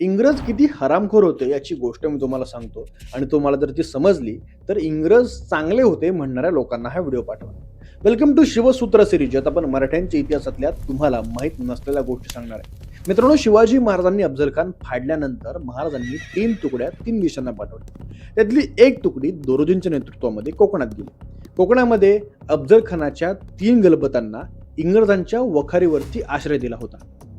इंग्रज किती हरामखोर होते याची गोष्ट मी तुम्हाला सांगतो. आणि तुम्हाला जर ती समजली तर इंग्रज चांगले होते म्हणणाऱ्या लोकांना हा व्हिडिओ पाठवा. वेलकम टू शिवसूत्र सिरीज ज्यात आपण मराठ्यांच्या इतिहासातल्या तुम्हाला माहीत नसलेल्या गोष्टी सांगणार आहे. मित्रांनो शिवाजी महाराजांनी अफजल खान फाडल्यानंतर महाराजांनी तीन तुकड्या तीन दिशांना पाठवल्या. त्यातली एक तुकडी दोरोजींच्या नेतृत्वामध्ये कोकणात गेली. कोकणामध्ये अफजल खानाच्या तीन गलबतांना इंग्रजांच्या वखारीवरती आश्रय दिला होता.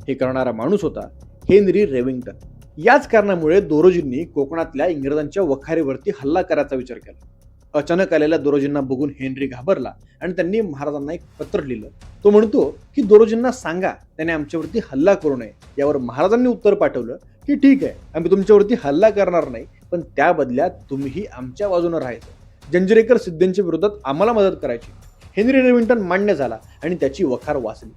हे करणारा माणूस होता हेनरी रेविंग्टन. याच कारणामुळे दोरोजींनी कोकणातल्या इंग्रजांच्या वखारीवरती हल्ला करायचा विचार केला. अचानक आलेल्या दोरोजींना बघून हेनरी घाबरला आणि त्यांनी महाराजांना एक पत्र लिहिलं. तो म्हणतो की दोरोजींना सांगा त्याने आमच्यावरती हल्ला करू नये. यावर महाराजांनी उत्तर पाठवलं की ठीक आहे आम्ही तुमच्यावरती हल्ला करणार नाही पण त्या बदल्यात तुम्हीही आमच्या बाजूनं राहायचं जंजिरेकर सिद्धींच्या विरोधात आम्हाला मदत करायची. हेनरी रेविंटन मान्य झाला आणि त्याची वखार वाचली.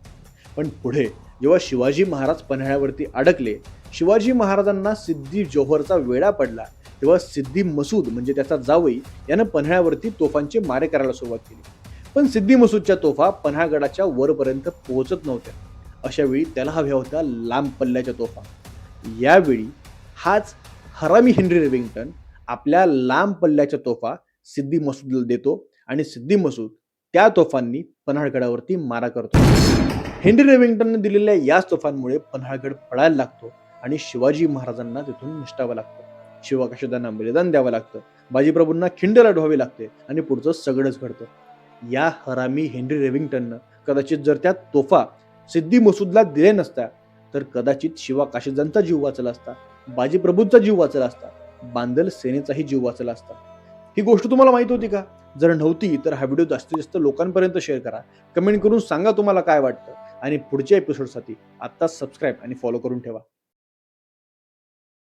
पण पुढे जेव्हा शिवाजी महाराज पन्हाळ्यावरती अडकले शिवाजी महाराजांना सिद्धी जोहरचा वेळा पडला. तेव्हा सिद्धी मसूद म्हणजे त्याचा जावई यानं पन्हाळ्यावरती तोफांचे मारे करायला सुरुवात केली. पण सिद्धी मसूदच्या तोफा पन्हाळगडाच्या वरपर्यंत पोहोचत नव्हत्या. अशावेळी त्याला हव्या होत्या लांब पल्ल्याच्या तोफा. यावेळी हाच हरामी हेनरी रेविंग्टन आपल्या लांब पल्ल्याच्या तोफा सिद्धी मसूदला देतो आणि सिद्धी मसूद त्या तोफांनी पन्हाळगडावरती मारा करतो. हेनरी रेविंग्टनने दिलेल्या याच तोफांमुळे पन्हाळगड पळायला लागतो आणि शिवाजी महाराजांना तिथून निष्ठावं लागतं. शिवाकाशदांना बलिदान द्यावं लागतं. बाजीप्रभूंना खिंड लढवावी लागते आणि पुढचं सगळंच घडतं. या हरामी हेनरी रेविंग्टननं कदाचित जर त्या तोफा सिद्धी मसूदला दिले नसत्या तर कदाचित शिवा काशीदांचा जीव वाचला असता बाजीप्रभूंचा जीव वाचला असता बांदल सेनेचाही जीव वाचला असता. ही गोष्ट तुम्हाला माहीत होती का? जर नव्हती तर हा व्हिडिओ जास्तीत जास्त लोकांपर्यंत शेअर करा. कमेंट करून सांगा तुम्हाला काय वाटतं. आणि पुढच्या एपिसोडसाठी आत्ताच सबस्क्राईब आणि फॉलो करून ठेवा.